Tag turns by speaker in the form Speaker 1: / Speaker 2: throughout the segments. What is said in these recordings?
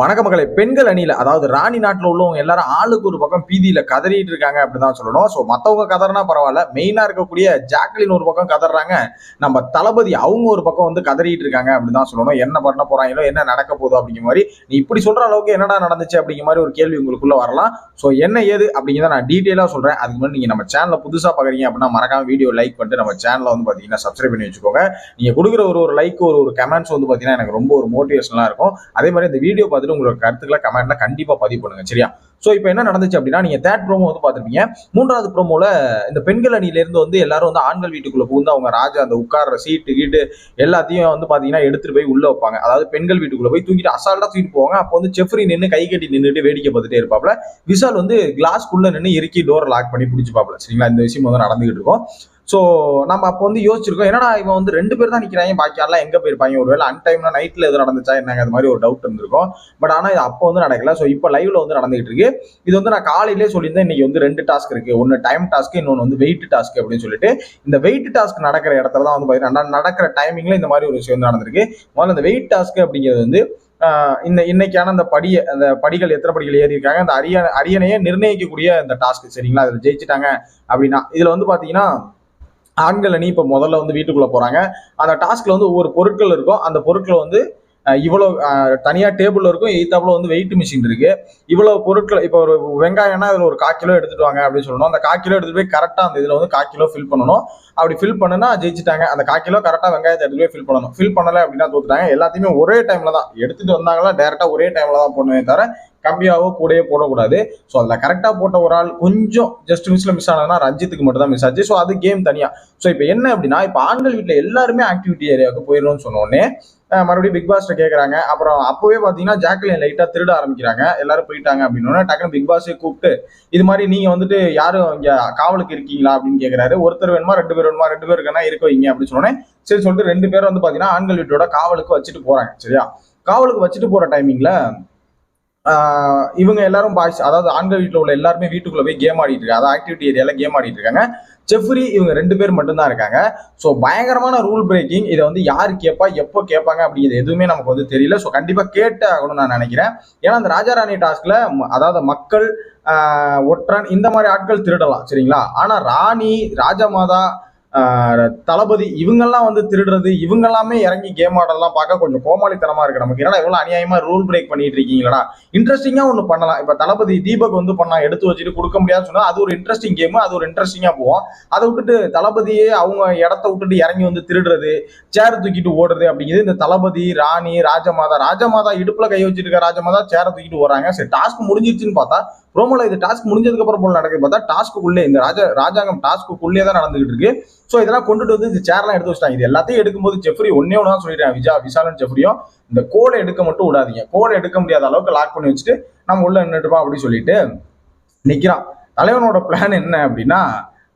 Speaker 1: வணக்க மக்களை பெண்கள் அணியில அதாவது ராணி நாட்டில் உள்ளவங்க எல்லாரும் ஆளுக்கு ஒரு பக்கம் பீதியில கதறிட்டு இருக்காங்க அப்படின்னு தான் சொல்லணும். ஸோ மற்றவங்க கதறினா பரவாயில்ல. மெயினா இருக்கக்கூடிய ஜாக்லின் ஒரு பக்கம் கதறாங்க. நம்ம தளபதி அவங்க ஒரு பக்கம் வந்து கதறிட்டு இருக்காங்க அப்படிதான் சொல்லணும். என்ன பண்ண போறாங்களோ என்ன நடக்க போதும் அப்படிங்கிற மாதிரி. நீ இப்படி சொல்ற அளவுக்கு என்னடா நடந்துச்சு அப்படிங்கிற மாதிரி ஒரு கேள்வி உங்களுக்குள்ள வரலாம். ஸோ என்ன ஏது அப்படிங்கிறத நான் டீட்டெயிலாக சொல்றேன். அதுக்கு முன்னாடி நீங்க நம்ம சேனலை புதுசா பாக்குறீங்க அப்படின்னா மறக்காம வீடியோ லைக் பண்ணிட்டு நம்ம சேனலை வந்து பாத்தீங்கன்னா சப்ஸ்கிரைப் பண்ணி வச்சுக்கோங்க. நீங்க கொடுக்குற ஒரு ஒரு லைக் ஒரு ஒரு கமெண்ட்ஸ் வந்து பாத்தீங்கன்னா எனக்கு ரொம்ப ஒரு மோட்டிவேஷனலா இருக்கும். அதே மாதிரி இந்த வீடியோ பார்த்துட்டு உங்களோட கருத்துக்களை கமெண்ட்ல கண்டிப்பா பதிவு பண்ணுங்க சரியா? ஸோ இப்போ என்ன நடந்துச்சு அப்படின்னா நீங்க தேர்ட் ப்ரோமோ வந்து பார்த்துருப்பீங்க. மூன்றாவது ப்ரோமோல இந்த பெண்கள் அணியிலேருந்து வந்து எல்லாரும் வந்து ஆண்கள் வீட்டுக்குள்ள புகுந்து அவங்க ராஜா அந்த உட்கார்ற சீட்டு கீட்டு எல்லாத்தையும் வந்து பாத்தீங்கன்னா எடுத்துட்டு போய் உள்ள வைப்பாங்க. அதாவது பெண்கள் வீட்டுக்குள்ள போய் தூக்கிட்டு அசால்ட்டா தூக்கிட்டு போவாங்க. அப்போ வந்து செஃப்ரி நின்று கை கட்டி நின்றுட்டு வேடிக்கை பார்த்துட்டே இருப்பாப்ல விஷால் வந்து கிளாஸ்க்குள்ள நின்று இறுக்கி டோர் லாக் பண்ணி பிடிச்சிப்பாப்ல சரிங்களா? இந்த விஷயம் வந்து நடந்துகிட்டு இருக்கும். ஸோ நம்ம அப்போ வந்து யோசிச்சிருக்கோம் என்னடா இவன் வந்து ரெண்டு பேர் தான் நிற்கிறாங்க பாக்கி எல்லாம் எங்கே போயிருப்பாங்க? ஒருவேளை அன் டைம்ல நைட்டில் எதுவும் நடந்துச்சா என்னங்க அது மாதிரி ஒரு டவுட் இருந்திருக்கும். பட் ஆனால் இது அப்போ வந்து நடக்கல. ஸோ இப்போ லைவ்ல வந்து நடந்துகிட்டு இருக்கு. இது வந்து நான் காலையிலே சொல்லியிருந்தேன் இன்னைக்கு வந்து ரெண்டு டாஸ்க் இருக்கு. ஒன்று டைம் டாஸ்க் இன்னொன்று வந்து வெயிட் டாஸ்க் அப்படின்னு சொல்லிட்டு. இந்த வெயிட் டாஸ்க் நடக்கிற இடத்துல தான் வந்து பார்த்தீங்கன்னா நடக்கிற டைமிங்ல இந்த மாதிரி ஒரு விஷயம் வந்து நடந்திருக்கு. முதல்ல இந்த வெயிட் டாஸ்க் அப்படிங்கிறது வந்து இந்த இன்னைக்கான அந்த படியை அந்த படிகள் எத்தனை படிகள் ஏறி இருக்காங்க அந்த அரிய அரியணையை நிர்ணயிக்கக்கூடிய இந்த டாஸ்க் சரிங்களா? அதில் ஜெயிச்சிட்டாங்க அப்படின்னா இதுல வந்து பாத்தீங்கன்னா ஆண்கள் அணி இப்போ முதல்ல வந்து வீட்டுக்குள்ளே போகிறாங்க அந்த டாஸ்கில் வந்து ஒவ்வொரு பொருட்கள் இருக்கும் அந்த பொருட்களை வந்து இவ்வளோ தனியாக டேபிள் இருக்கும் எய்த்தாப்புல வந்து வெயிட் மிஷின் இருக்குது இவ்வளோ பொருட்கள் இப்போ ஒரு வெங்காயம்னா அதில் ஒரு கால் கிலோ எடுத்துட்டு வாங்க அப்படின்னு சொல்லணும். அந்த கால் கிலோ எடுத்துகிட்டு போய் கரெக்டாக அந்த இதில் வந்து கால் கிலோ ஃபில் பண்ணணும். அப்படி ஃபில் பண்ணுனா ஜெயிச்சிட்டாங்க. அந்த கால் கிலோ கரெக்டாக வெங்காயத்தை எடுத்து போய் ஃபில் பண்ணணும். ஃபில் பண்ணலை அப்படின்னா தோத்துட்டாங்க. எல்லாத்தையுமே ஒரே டைமில் தான். எடுத்துகிட்டு வந்தாங்களா டேரெக்டாக ஒரே டைமில் தான் போடணுமே தவிர கம்மியாகவோ கூடயே போடக்கூடாது. ஸோ அதில் கரெக்டாக போட்ட ஒரு ஆள் கொஞ்சம் ஜஸ்ட் மிஸ்ல மிஸ் ஆனதுன்னா ரஞ்சித்துக்கு மட்டும் தான் மிஸ் ஆச்சு. ஸோ அது கேம் தனியாக ஸோ இப்போ என்ன அப்படின்னா இப்போ ஆண்கள் வீட்டில் எல்லாருமே ஆக்டிவிட்டி ஏரியாவுக்கு போயிடணும்னு சொன்னோடனே மறுபடியும் பிக் பாஸ்ட்ட கேட்குறாங்க அப்புறம் அப்போவே பார்த்தீங்கன்னா ஜாக்லின் லைட்டாக திருட ஆரம்பிக்கிறாங்க. எல்லாரும் போயிட்டாங்க அப்படின்னு டக்குனு பிக் பாஸே கூப்பிட்டு இது மாதிரி நீங்கள் வந்துட்டு யாரும் இங்கே காவலுக்கு இருக்கீங்களா? அப்படின்னு கேட்குறாரு ஒருத்தர் வேணுமா ரெண்டு பேர் வேணுமா ரெண்டு பேர் இருக்கனா இருக்க வைங்க அப்படின்னு சொன்னோன்னே சரி சொல்லிட்டு ரெண்டு பேரும் வந்து பார்த்தீங்கன்னா ஆண்கள் வீட்டோட காவலுக்கு வச்சுட்டு போகிறாங்க சரியா? காவலுக்கு வச்சுட்டு போகிற டைமிங்கில் இவங்க எல்லாரும் பாய்ஸ் அதாவது ஆண்கள் வீட்டில் உள்ள எல்லாருமே வீட்டுக்குள்ளே போய் கேம் ஆடிட்டு இருக்காங்க. அதாவது ஆக்டிவிட்டி ஏரியாவில் கேம் ஆடிட்டு இருக்காங்க. ஜெஃப்ரி இவங்க ரெண்டு பேர் மட்டும்தான் இருக்காங்க. ஸோ பயங்கரமான ரூல் பிரேக்கிங் இதை வந்து யார் கேட்பா எப்போ கேட்பாங்க அப்படிங்கிறது எதுவுமே நமக்கு வந்து தெரியல. ஸோ கண்டிப்பாக கேட்டே ஆகணும்னு நான் நினைக்கிறேன். ஏன்னா அந்த ராஜாராணி டாஸ்கில் ம- அதாவது மக்கள் ஒற்றன் இந்த மாதிரி ஆட்கள் திருடலாம் சரிங்களா? ஆனால் ராணி ராஜமாதா தளபதி இவங்கெல்லாம் வந்து திருடுறது இவங்க எல்லாமே இறங்கி கேம் ஆடலாம் பார்க்க கொஞ்சம் கோமாளித்தனமா இருக்கு நமக்கு. என்னடா இவ்வளவு அநியாயமா ரூல் பிரேக் பண்ணிட்டு இருக்கீங்களா இன்ட்ரெஸ்டிங்கா ஒன்று பண்ணலாம். இப்ப தளபதி தீபக் வந்து பண்ணா எடுத்து வச்சுட்டு கொடுக்க முடியாதுன்னு சொன்னா அது ஒரு இன்ட்ரெஸ்டிங் கேம் அது ஒரு இன்ட்ரெஸ்டிங்கா போவோம். அதை விட்டுட்டு தளபதியே அவங்க இடத்த விட்டுட்டு இறங்கி வந்து திருடுறது சேர் தூக்கிட்டு ஓடுறது அப்படிங்கிறது இந்த தளபதி ராணி ராஜமாதா ராஜமாதா இடுப்புல கை வச்சிருக்க ராஜமாதா சேரை தூக்கிட்டு வராங்க சரி டாஸ்க் முடிஞ்சிருச்சுன்னு பார்த்தா ப்ரோமோல இது டாஸ்க் முடிஞ்சதுக்கு அப்புறம் போல நடக்குது. பார்த்தா டாஸ்க்குள்ளே இந்த ராஜா ராஜாங்கம் டாஸ்க்குள்ளே தான் நடந்துகிட்டு இருக்கு. ஸோ இதெல்லாம் கொண்டுட்டு வந்து இந்த சேர்லாம் எடுத்து வச்சிட்டாங்க. இது எல்லாத்தையும் எடுக்கும்போது ஜெஃப்ரி ஒன்னே ஒன்று தான் சொல்லிடுறேன் விஜா விசாலன் ஜெஃப்ரியும் இந்த கோடை எடுக்க மட்டும் விடாதீங்க. கோடை எடுக்க முடியாத அளவுக்கு லாக் பண்ணி வச்சுட்டு நம்ம உள்ள நின்றுட்டுப்பா அப்படின்னு சொல்லிட்டு நிற்கிறான் தலைவனோட பிளான் என்ன அப்படின்னா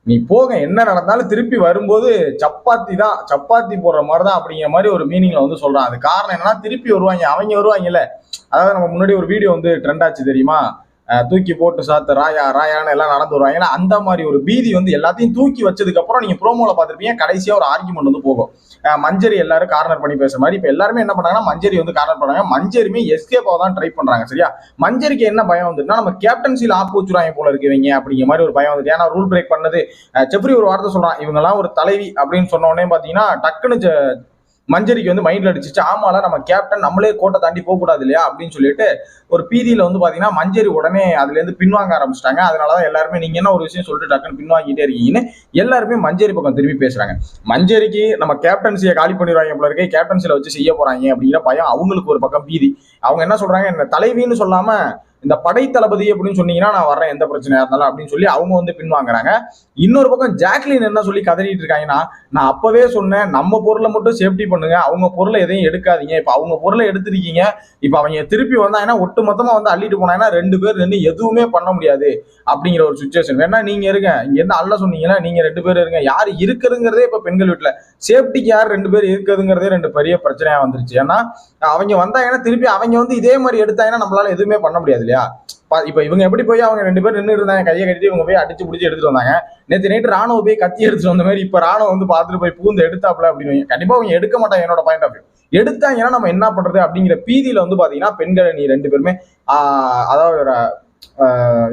Speaker 1: நீ போக என்ன நடந்தாலும் திருப்பி வரும்போது சப்பாத்தி தான் சப்பாத்தி போடுற மாதிரி தான் அப்படிங்கிற மாதிரி ஒரு மீனிங்ல வந்து சொல்றான். அது காரணம் என்னன்னா திருப்பி வருவாங்க. அவங்க வருவாங்கல்ல. அதாவது நம்ம முன்னாடி ஒரு வீடியோ வந்து ட்ரெண்ட் ஆச்சு தெரியுமா? தூக்கி போட்டு சாத்து ராயா ராயான்னு எல்லாம் நடந்து வருவாங்க. ஏன்னா அந்த மாதிரி ஒரு பீதி வந்து எல்லாத்தையும் தூக்கி வச்சதுக்கு அப்புறம் நீங்க ப்ரோமோல பார்த்திருப்பீங்க கடைசியா ஒரு ஆர்குமெண்ட் வந்து போகும். மஞ்சரி எல்லாரும் கார்னர் பண்ணி பேசுற மாதிரி இப்ப எல்லாருமே என்ன பண்ணாங்கன்னா மஞ்சரி வந்து கார்னர் பண்ணாங்க மஞ்சரியுமே எஸ்கேப் தான் ட்ரை பண்றாங்க சரியா? மஞ்சரிக்கு என்ன பயம் வந்துட்டுனா நம்ம கேப்டன்சியில் ஆப்பு வச்சுருவாங்க போல இருக்குவீங்க அப்படிங்கிற மாதிரி ஒரு பயம் வந்துட்டு. ஏன்னா ரூல் பிரேக் பண்ணது செப்ரி ஒரு வார்த்தை சொல்றான் இவங்கெல்லாம் ஒரு தலைவி அப்படின்னு சொன்ன உடனே பாத்தீங்கன்னா டக்குன்னு ஜ- மஞ்சரிக்கு வந்து மைண்ட்ல அடிச்சிச்சு. ஆமால நம்ம கேப்டன் நம்மளே கோட்டை தாண்டி போக கூடாது இல்லையா அப்படின்னு சொல்லிட்டு ஒரு பீதியில வந்து பாத்தீங்கன்னா மஞ்சரி உடனே அதுல இருந்து பின்வாங்க ஆரம்பிச்சிட்டாங்க. அதனாலதான் எல்லாருமே நீங்க என்ன ஒரு விஷயம் சொல்லிட்டு டக்குன்னு பின்வாங்கிட்டே இருக்கீங்கன்னு எல்லாருமே மஞ்சரி பக்கம் திரும்பி பேசுறாங்க. மஞ்சரிக்கு நம்ம கேப்டன்சியை காலி பண்ணிடுவாங்க போல இருக்கே. கேப்டன்சில வச்சு செய்ய போறாங்க அப்படிங்கிற பயம் அவங்களுக்கு ஒரு பக்கம் பீதி. அவங்க என்ன சொல்றாங்க? என்ன தலைவின்னு சொல்லாம இந்த படை தளபதி அப்படின்னு சொன்னீங்கன்னா நான் வரேன் எந்த பிரச்சனையா இருந்தாலும் அப்படின்னு சொல்லி அவங்க வந்து பின்வாங்குறாங்க இன்னொரு பக்கம் ஜாக்லின் என்ன சொல்லி கதறிட்டு இருக்காங்கன்னா நான் அப்பவே சொன்னேன் நம்ம பொருளை மட்டும் சேஃப்டி பண்ணுங்க அவங்க பொருளை எதையும் எடுக்காதீங்க. இப்ப அவங்க பொருளை எடுத்திருக்கீங்க இப்ப அவங்க திருப்பி வந்தாங்கன்னா ஒட்டு மொத்தமா வந்து அள்ளிட்டு போனாங்கன்னா ரெண்டு பேர் நின்று எதுவுமே பண்ண முடியாது அப்படிங்கிற ஒரு சுச்சுவேஷன் வேணா நீங்க இருங்க இங்க இருந்து அல்ல சொன்னீங்கன்னா நீங்க ரெண்டு பேர் இருங்க. யார் இருக்குதுங்கிறதே இப்ப பெண்கள் வீட்டுல சேஃப்டிக்கு யார் ரெண்டு பேர் இருக்குதுங்கிறதே ரெண்டு பெரிய பிரச்சனையாக வந்துருச்சு. ஏன்னா அவங்க வந்தாங்கன்னா திருப்பி அவங்க வந்து இதே மாதிரி எடுத்தாங்கன்னா நம்மளால எதுவுமே பண்ண முடியாது இல்லையா? பா- இவங்க எப்படி போய் அவங்க ரெண்டு பேர் நின்று இருந்தாங்க கையை கட்டிட்டு இவங்க போய் அடிச்சு பிடிச்சி எடுத்துட்டு வந்தாங்க. நேற்று நைட்டு ராணுவ போய் கத்தி எடுத்துட்டு வந்த மாதிரி இப்போ ராணுவம் வந்து பார்த்துட்டு போய் பூந்து எடுத்தாப்ல அப்படின்னு கண்டிப்பாக அவங்க எடுக்க மாட்டாங்க என்னோட பாயிண்ட் ஆஃப் வியூ எடுத்தாங்கன்னா நம்ம என்ன பண்றது அப்படிங்கிற பீதியில வந்து பாத்தீங்கன்னா பெண்கள் நீ ரெண்டு பேருமே அதாவது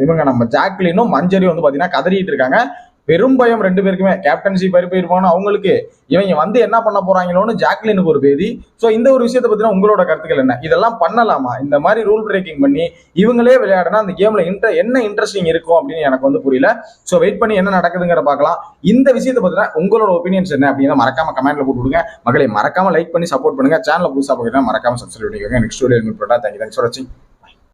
Speaker 1: இவங்க நம்ம ஜாக்லினும் மஞ்சரியும் வந்து பாத்தீங்கன்னா கதறிட்டு இருக்காங்க. பெரும் பயம் ரெண்டு பேருக்குமே. கேப்டன்சி பருப்பு அவங்களுக்கு. இவங்க வந்து என்ன பண்ண போறாங்களோன்னு ஜாக்லினுக்கு ஒரு பேதி. ஸோ இந்த ஒரு விஷயத்தை பத்தின உங்களோட கருத்துக்கள் என்ன? இதெல்லாம் பண்ணலாமா? இந்த மாதிரி ரூல் பிரேக்கிங் பண்ணி இவங்களே விளையாடினா அந்த கேம்ல இன்ட்ர என்ன இன்ட்ரெஸ்டிங் இருக்கும் அப்படின்னு எனக்கு வந்து புரியல. ஸோ வெயிட் பண்ணி என்ன நடக்குதுங்கிற பார்க்கலாம். இந்த விஷயத்தை பத்தின உங்களோட ஒப்பீனியன்ஸ் என்ன அப்படின்னு மறக்காம கமெண்ட்ல போட்டு விடுங்க மக்களை மறக்காம லைக் பண்ணி சப்போர்ட் பண்ணுங்க. சேனல் புதுசாக பார்க்குறேன் மறக்காம சப்ஸ்கிரைப் பண்ணிக்கோங்க. Next video thank you thanks for வாட்சிங்